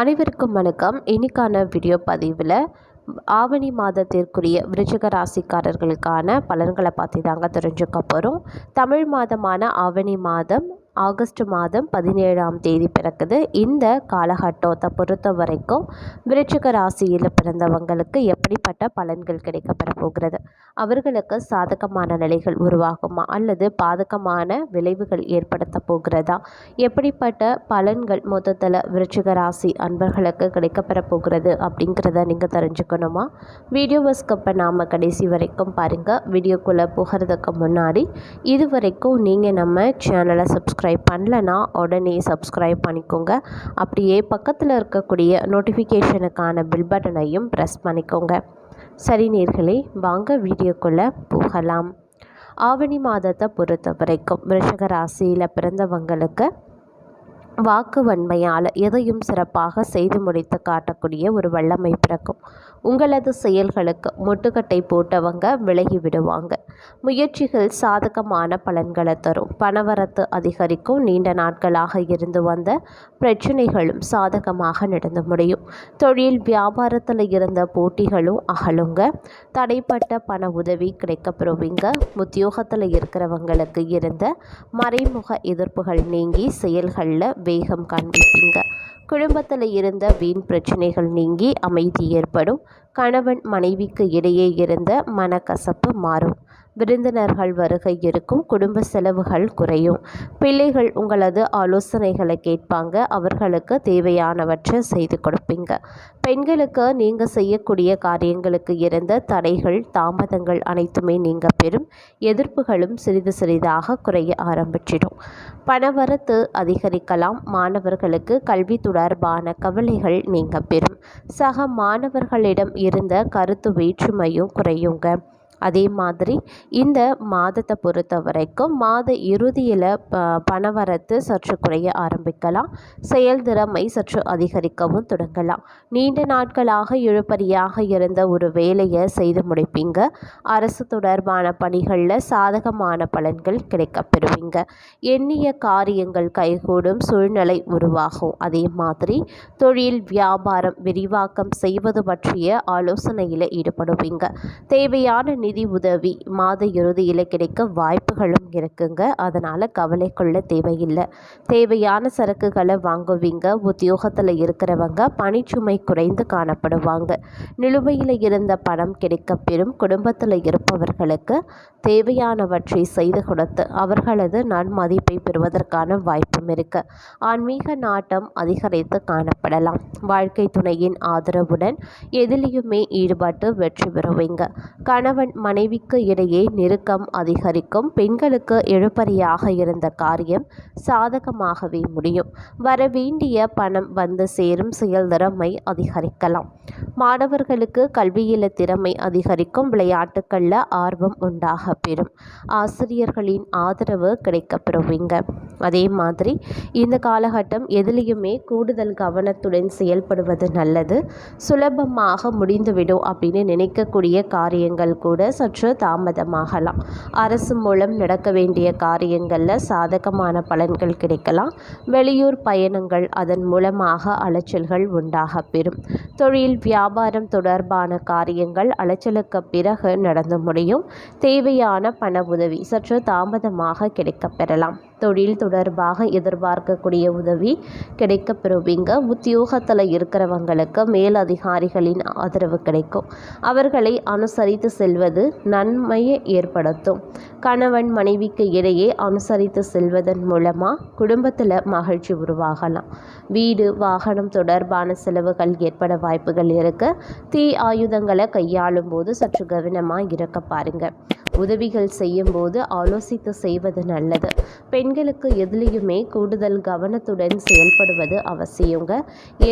அனைவருக்கும் வணக்கம். இன்னைக்கான வீடியோ பதிவில் ஆவணி மாதத்திற்குரிய விருச்சிக ராசிக்காரர்களுக்கான பலன்களை பற்றி தாங்க தெரிஞ்சுக்க போகிறோம் தமிழ் மாதமான ஆவணி மாதம் ஆகஸ்ட் மாதம் பதினேழாம் தேதி பிறக்குது. இந்த காலகட்டத்தை பொறுத்த வரைக்கும் விருச்சிக ராசியில் பிறந்தவங்களுக்கு எப்படிப்பட்ட பலன்கள் கிடைக்கப்பெற போகிறது? அவர்களுக்கு சாதகமான நிலைகள் உருவாகுமா? அல்லது பாதகமான விளைவுகள் ஏற்படுத்த போகிறதா? எப்படிப்பட்ட பலன்கள் மொத்தத்தில் விருச்சிக ராசி அன்பர்களுக்கு கிடைக்கப்பெற போகிறது அப்படிங்கிறத நீங்கள் தெரிஞ்சுக்கணுமா? வீடியோவை ஸ்கிப் நாம் கடைசி வரைக்கும் பாருங்கள் வீடியோக்குள்ளே போகிறதுக்கு முன்னாடி இது வரைக்கும் நீங்கள் நம்ம சேனலை சப்ஸ்கிரைப் பண்ணலனா உடனே சப்ஸ்கிரைப் பண்ணிக்கோங்க. அப்படியே பக்கத்தில் இருக்கக்கூடிய நோட்டிஃபிகேஷனுக்கான பில் பட்டனையும் ப்ரெஸ் பண்ணிக்கோங்க. சரி நேர்களே வாங்க வீடியோக்குள்ளே போகலாம். ஆவணி மாதத்தை பொறுத்த வரைக்கும் ராசியில் பிறந்தவங்களுக்கு வாக்கு வன்மையால் எதையும் சிறப்பாக செய்து முடித்து காட்டக்கூடிய ஒரு வல்லமை பிறக்கும். உங்களது செயல்களுக்கு முட்டுக்கட்டை போட்டவங்க விலகி விடுவாங்க. முயற்சிகள் சாதகமான பலன்களை தரும். பணவரத்து அதிகரிக்கும். நீண்ட நாட்களாக இருந்து வந்த பிரச்சனைகளும் சாதகமாக நடந்து முடியும். தொழில் வியாபாரத்தில் இருந்த போட்டிகளும் அகலுங்க. தடைப்பட்ட பண உதவி கிடைக்கப்பெறுவீங்க. உத்தியோகத்தில் இருக்கிறவங்களுக்கு இருந்த மறைமுக எதிர்ப்புகள் நீங்கி செயல்களில் வேகம் காண்பிப்பீங்க குடும்பத்தில் இருந்த வீண் பிரச்சனைகள் நீங்கி அமைதி ஏற்படும். கணவன் மனைவிக்கு இடையே இருந்த மனக்கசப்பு மாறும். விருந்தினர்கள் வருகை இருக்கும் குடும்ப செலவுகள் குறையும். பிள்ளைகள் உங்களது ஆலோசனைகளை கேட்பாங்க அவர்களுக்கு தேவையானவற்றை செய்து கொடுப்பீங்க. பெண்களுக்கு நீங்கள் செய்யக்கூடிய காரியங்களுக்கு இருந்த தடைகள் தாமதங்கள் அனைத்துமே நீங்கள் பெறும். எதிர்ப்புகளும் சிறிது சிறிதாக குறைய ஆரம்பிச்சிடும். பணவரத்து அதிகரிக்கலாம் மாணவர்களுக்கு கல்வி தொடர்பான கவலைகள் நீங்க பெறும். சக மாணவர்களிடம் இருந்த கருத்து வேற்றுமையும் குறையுங்க. அதே மாதிரி இந்த மாதத்தை பொறுத்த வரைக்கும் மாத இறுதியில் ப பணவரத்து சற்று குறைய ஆரம்பிக்கலாம். செயல்திறமை சற்று அதிகரிக்கவும் தொடங்கலாம். நீண்ட நாட்களாக இழுபறியாக இருந்த ஒரு வேலையை செய்து முடிப்பீங்க. அரசு தொடர்பான பணிகளில் சாதகமான பலன்கள் கிடைக்கப் பெறுவீங்க எண்ணிய காரியங்கள் கைகூடும் சூழ்நிலை உருவாகும். அதே மாதிரி தொழில் வியாபாரம் விரிவாக்கம் செய்வது பற்றிய ஆலோசனையில் ஈடுபடுவீங்க. தேவையான நிதி உதவி மாத இறுதியில் கிடைக்க வாய்ப்புகளும் இருக்குங்க. அதனால் கவலை கொள்ள தேவையில்லை. தேவையான சரக்குகளை வாங்குவீங்க. உத்தியோகத்தில் இருக்கிறவங்க பணிச்சுமை குறைந்து காணப்படுவாங்க. நிலுவையில் இருந்த பணம் கிடைக்க பெறும் குடும்பத்தில் இருப்பவர்களுக்கு தேவையானவற்றை செய்து கொடுத்து அவர்களது நன்மதிப்பை பெறுவதற்கான வாய்ப்பும் இருக்கு. ஆன்மீக நாட்டம் அதிகரித்து காணப்படலாம். வாழ்க்கை துணையின் ஆதரவுடன் எதிலையுமே ஈடுபட்டு வெற்றி பெறுவீங்க. கணவன் மனைவிக்கு இடையே நெருக்கம் அதிகரிக்கும். பெண்களுக்கு இழுபறியாக இருந்த காரியம் சாதகமாகவே முடியும். வரவேண்டிய பணம் வந்து சேரும் செயல் திறமை அதிகரிக்கலாம். மாணவர்களுக்கு கல்வியில திறமை அதிகரிக்கும். விளையாட்டுக்களில் ஆர்வம் உண்டாக பெறும். ஆசிரியர்களின் ஆதரவு கிடைக்கப்பெறுவீங்க. அதே மாதிரி இந்த காலகட்டம் எதுலேயுமே கூடுதல் கவனத்துடன் செயல்படுவது நல்லது. சுலபமாக முடிந்துவிடும் அப்படின்னு நினைக்கக்கூடிய காரியங்கள் கூட சற்று தாமதமாகலாம். அரசு மூலம் நடக்க வேண்டிய காரியங்களில் சாதகமான பலன்கள் கிடைக்கலாம். வெளியூர் பயணங்கள் அதன் மூலமாக அலைச்சல்கள் உண்டாக பெறும். தொழில் வியாபாரம் தொடர்பான காரியங்கள் அலைச்சலுக்கு பிறகு நடந்து முடியும். தேவையான பண உதவி சற்று தாமதமாக கிடைக்கப்பெறலாம் தொழில் தொடர்பாக எதிர்பார்க்கக்கூடிய உதவி கிடைக்கப்பெறுவீங்க. உத்தியோகத்தில் இருக்கிறவங்களுக்கு மேலதிகாரிகளின் ஆதரவு கிடைக்கும். அவர்களை அனுசரித்து செல்வது நன்மையை ஏற்படுத்தும். கணவன் மனைவிக்கு இடையே அனுசரித்து செல்வதன் மூலமாக குடும்பத்தில் மகிழ்ச்சி உருவாகலாம். வீடு வாகனம் தொடர்பான செலவுகள் ஏற்பட வாய்ப்புகள் இருக்கு. தீ ஆயுதங்களை கையாளும் போது சற்று கவனமாக இருக்க பாருங்கள் உதவிகள் செய்யும்போது ஆலோசித்து செய்வது நல்லது. பெண்களுக்கு எதிலையுமே கூடுதல் கவனத்துடன் செயல்படுவது அவசியங்க.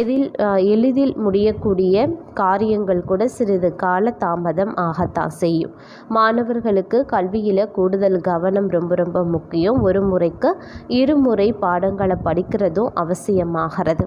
எதில் எளிதில் முடியக்கூடிய காரியங்கள் கூட சிறிது கால தாமதம் ஆகத்தான் செய்யும். மாணவர்களுக்கு கல்வியில் கூடுதல் கவனம் ரொம்ப ரொம்ப முக்கியம். ஒரு முறைக்கு இருமுறை பாடங்களை படிக்கிறதும் அவசியமாகிறது.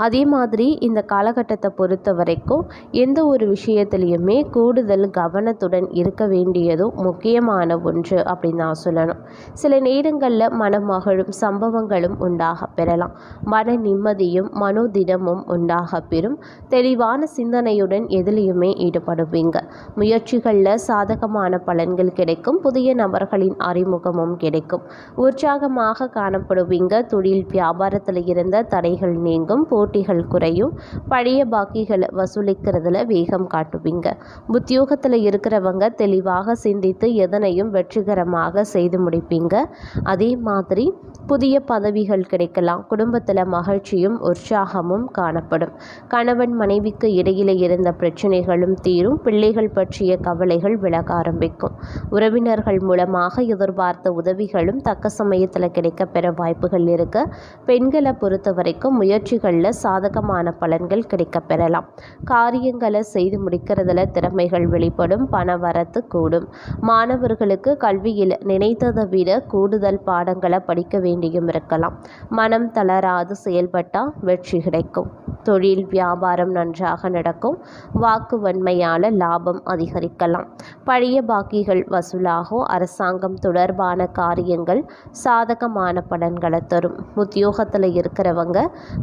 அதே மாதிரி இந்த காலகட்டத்தை பொறுத்த வரைக்கும் எந்த ஒரு விஷயத்துலையுமே கூடுதல் கவனத்துடன் இருக்க வேண்டியதும் முக்கியமான ஒன்று அப்படின்னு நான் சொல்லணும். சில நேரங்களில் மனமகளும் சம்பவங்களும் உண்டாக பெறலாம். மன நிம்மதியும் மனோதிடமும் உண்டாக பெறும். தெளிவான சிந்தனையுடன் எதிலையுமே ஈடுபடுவீங்க. முயற்சிகளில் சாதகமான பலன்கள் கிடைக்கும். புதிய நபர்களின் அறிமுகமும் கிடைக்கும். உற்சாகமாக காணப்படுவீங்க. தொழில் வியாபாரத்தில் இருந்த தடைகள் நீங்கும். போட்டிகள் குறையும். பழைய பாக்கிகளை வசூலிக்கிறதுல வேகம் காட்டுவீங்க. உத்தியோகத்தில் இருக்கிறவங்க தெளிவாக சிந்தித்து எதனையும் வெற்றிகரமாக செய்து முடிப்பீங்க. அதே மாதிரி புதிய பதவிகள் கிடைக்கலாம். குடும்பத்தில் மகிழ்ச்சியும் உற்சாகமும் காணப்படும். கணவன் மனைவிக்கு இடையிலே இருந்த பிரச்சனைகளும் தீரும். பிள்ளைகள் பற்றிய கவலைகள் விலக ஆரம்பிக்கும். உறவினர்கள் மூலமாக எதிர்பார்த்த உதவிகளும் தக்க சமயத்தில் கிடைக்க பெற வாய்ப்புகள் இருக்க. பெண்களை பொறுத்த வரைக்கும் முயற்சிகளில் சாதகமான பலன்கள் கிடைக்கப்பெறலாம். காரியங்களை செய்து முடிக்கிறதுல திறமைகள் வெளிப்படும் பண வரத்து கூடும். மாணவர்களுக்கு கல்வியில் நினைத்ததை விட கூடுதல் பாடங்களை படிக்க வேண்டியும் இருக்கலாம். மனம் தளராது செயல்பட்டால் வெற்றி கிடைக்கும். தொழில் வியாபாரம் நன்றாக நடக்கும். வாக்கு வன்மையால் லாபம் அதிகரிக்கலாம். பழைய பாக்கிகள் வசூலாகும். அரசாங்கம் தொடர்பான காரியங்கள் சாதகமான பலன்களை தரும். உத்தியோகத்தில் இருக்கிறவங்க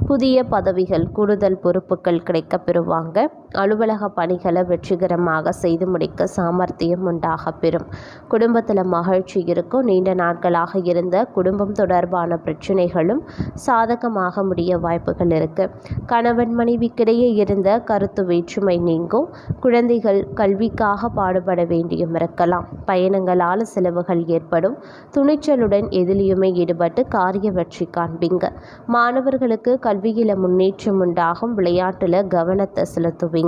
புதிய பதவிகள் கூடுதல் பொறுப்புகள் கிடைக்கப்பெறுவாங்க. அலுவலக பணிகளை வெற்றிகரமாக செய்து முடிக்க சாமர்த்தியம் உண்டாக பெறும். குடும்பத்தில் மகிழ்ச்சி இருக்கும். நீண்ட நாட்களாக இருந்த குடும்பம் தொடர்பான பிரச்சனைகளும் சாதகமாக முடிய வாய்ப்புகள் இருக்கு. கணவன் மனைவிக்கிடையே இருந்த கருத்து வேற்றுமை நீங்கும். குழந்தைகள் கல்விக்காக பாடுபட வேண்டியும் இருக்கலாம். பயணங்களால் செலவுகள் ஏற்படும். துணிச்சலுடன் எதிலையுமே ஈடுபட்டு காரிய வெற்றி காண்பீங்க. மாணவர்களுக்கு கல்வியில் முன்னேற்றம் உண்டாகும். விளையாட்டில் கவனத்தை செலுத்துவீங்க.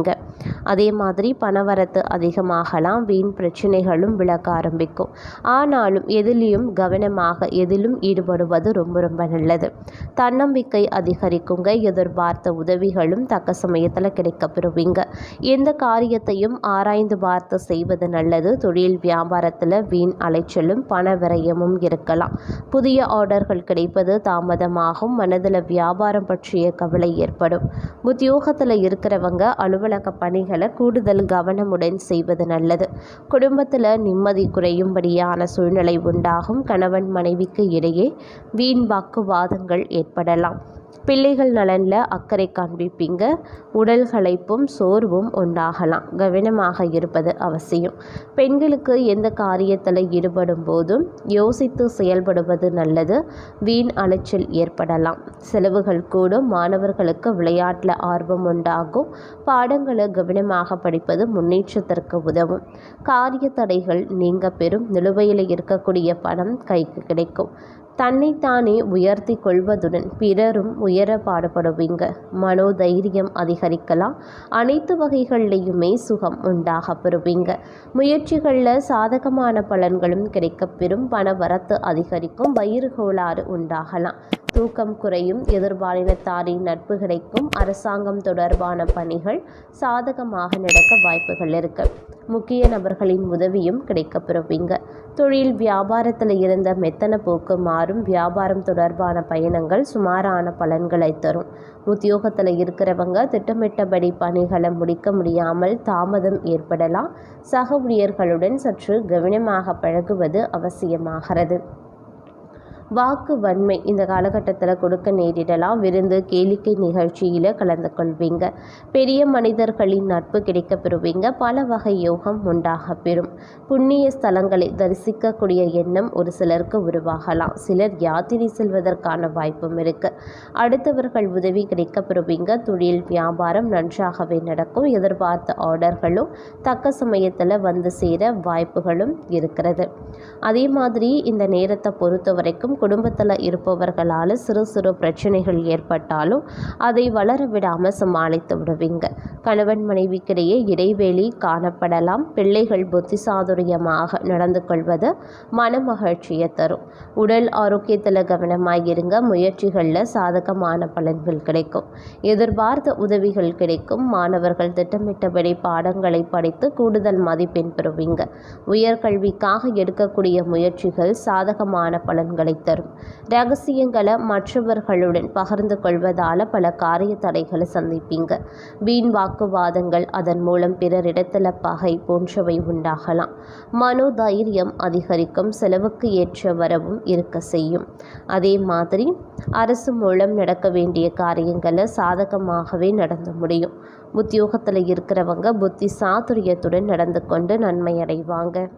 அதே மாதிரி பணவரத்து அதிகமாகலாம் வீண் பிரச்சனைகளும் விளக்க ஆரம்பிக்கும். ஆனாலும் எதிலையும் கவனமாக எதிலும் ஈடுபடுவது ரொம்ப ரொம்ப நல்லது. தன்னம்பிக்கை அதிகரிக்குங்க. எதிர்பார்த்த உதவிகளும் தக்க சமயத்தில் கிடைக்க பெறுவீங்க. எந்த காரியத்தையும் ஆராய்ந்து பார்த்து செய்வது நல்லது. தொழில் வியாபாரத்தில் வீண் அலைச்சலும் பண விரயமும் இருக்கலாம். புதிய ஆர்டர்கள் கிடைப்பது தாமதமாகும். மனதில் வியாபாரம் பற்றிய கவலை ஏற்படும். உத்தியோகத்தில் இருக்கிறவங்க அலுவலக பணிகளை கூடுதல் கவனமுடன் செய்வது நல்லது. குடும்பத்தில் நிம்மதி குறையும்படியான சூழ்நிலை உண்டாகும். கணவன் மனைவிக்கு இடையே வீண் வாக்குவாதங்கள் ஏற்படலாம். பிள்ளைகள் நலனில் அக்கறை காண்பிப்பீங்க. உடல் களைப்பும் சோர்வும் உண்டாகலாம். கவனமாக இருப்பது அவசியம். பெண்களுக்கு எந்த காரியத்தில் ஈடுபடும் போதும் யோசித்து செயல்படுவது நல்லது. வீண் அலைச்சல் ஏற்படலாம். செலவுகள் கூடும். மாணவர்களுக்கு விளையாட்டில் ஆர்வம் உண்டாகும். பாடங்களை கவனமாக படிப்பது முன்னேற்றத்திற்கு உதவும். காரிய தடைகள் நீங்க பெறும். நிலுவையில் இருக்கக்கூடிய பணம் கைக்கு கிடைக்கும். தன்னைத்தானே உயர்த்தி கொள்வதுடன் பிறரும் உயர பாடுபடுவீங்க. மனோதைரியம் அதிகரிக்கலாம். அனைத்து வகைகள்லையுமே சுகம் உண்டாக பெறுவீங்க. முயற்சிகளில் சாதகமான பலன்களும் கிடைக்கப்பெறும் பண வரத்து அதிகரிக்கும். வயிறு கோளாறு உண்டாகலாம். தூக்கம் குறையும். எதிர்பாலினத்தாரின் நட்பு கிடைக்கும். அரசாங்கம் தொடர்பான பணிகள் சாதகமாக நடக்க வாய்ப்புகள் இருக்கு. முக்கிய நபர்களின் உதவியும் கிடைக்கப்பெறுவீங்க. தொழில் வியாபாரத்தில் இருந்த மெத்தன போக்கு மாறும். வியாபாரம் தொடர்பான பயணங்கள் சுமாரான பலன்களை தரும். உத்தியோகத்தில் இருக்கிறவங்க திட்டமிட்டபடி பணிகளை முடிக்க முடியாமல் தாமதம் ஏற்படலாம். சக ஊழியர்களுடன் சற்று கவனமாக பழகுவது அவசியமாகிறது. வாக்கு வன்மை இந்த காலகட்டத்தில் கொடுக்க நேரிடலாம். விருந்து கேளிக்கை நிகழ்ச்சியில் கலந்து கொள்வீங்க பெரிய மனிதர்களின் நட்பு கிடைக்க பெறுவீங்க பல வகை யோகம் உண்டாக பெறும். புண்ணிய ஸ்தலங்களை தரிசிக்கக்கூடிய எண்ணம் ஒரு சிலருக்கு உருவாகலாம். சிலர் யாத்திரை செல்வதற்கான வாய்ப்பும் இருக்கு. அடுத்தவர்கள் உதவி கிடைக்க பெறுவீங்க தொழில் வியாபாரம் நன்றாகவே நடக்கும். எதிர்பார்த்த ஆர்டர்களும் தக்க சமயத்தில் வந்து சேர வாய்ப்புகளும் இருக்கிறது. அதே மாதிரி இந்த நேரத்தை பொறுத்த வரைக்கும் குடும்பத்தில் இருப்பவர்களால் சிறு சிறு பிரச்சனைகள் ஏற்பட்டாலும் அதை வளர விடாமல் சமாளித்து விடுவீங்க. கணவன் மனைவிக்கிடையே இடைவெளி காணப்படலாம். பிள்ளைகள் புத்திசாதுரியமாக நடந்து கொள்வது மன மகிழ்ச்சியை தரும். உடல் ஆரோக்கியத்தில் கவனமாக இருங்க முயற்சிகளில் சாதகமான பலன்கள் கிடைக்கும். எதிர்பார்த்த உதவிகள் கிடைக்கும். மாணவர்கள் திட்டமிட்டபடி பாடங்களை படித்து கூடுதல் மதிப்பெண் பெறுவீங்க. உயர்கல்விக்காக எடுக்கக்கூடிய முயற்சிகள் சாதகமான பலன்களை தரும். ரகசியங்களை மற்றவர்களுடன் பகிர்ந்து கொள்வதால் பல காரிய தடைகளை சந்திப்பீங்க. வீண் வாக்குவாதங்கள் அதன் மூலம் பிறரிடத்தில் பகை போன்றவை உண்டாகலாம். மனோதைரியம் அதிகரிக்கும் செலவுக்கு ஏற்ற வரவும் இருக்க செய்யும். அதே மாதிரி அரசு மூலம் நடக்க வேண்டிய காரியங்களை சாதகமாகவே நடந்து முடியும். உத்தியோகத்தில் இருக்கிறவங்க புத்தி சாதுரியத்துடன் நடந்து கொண்டு நன்மை அடைவாங்க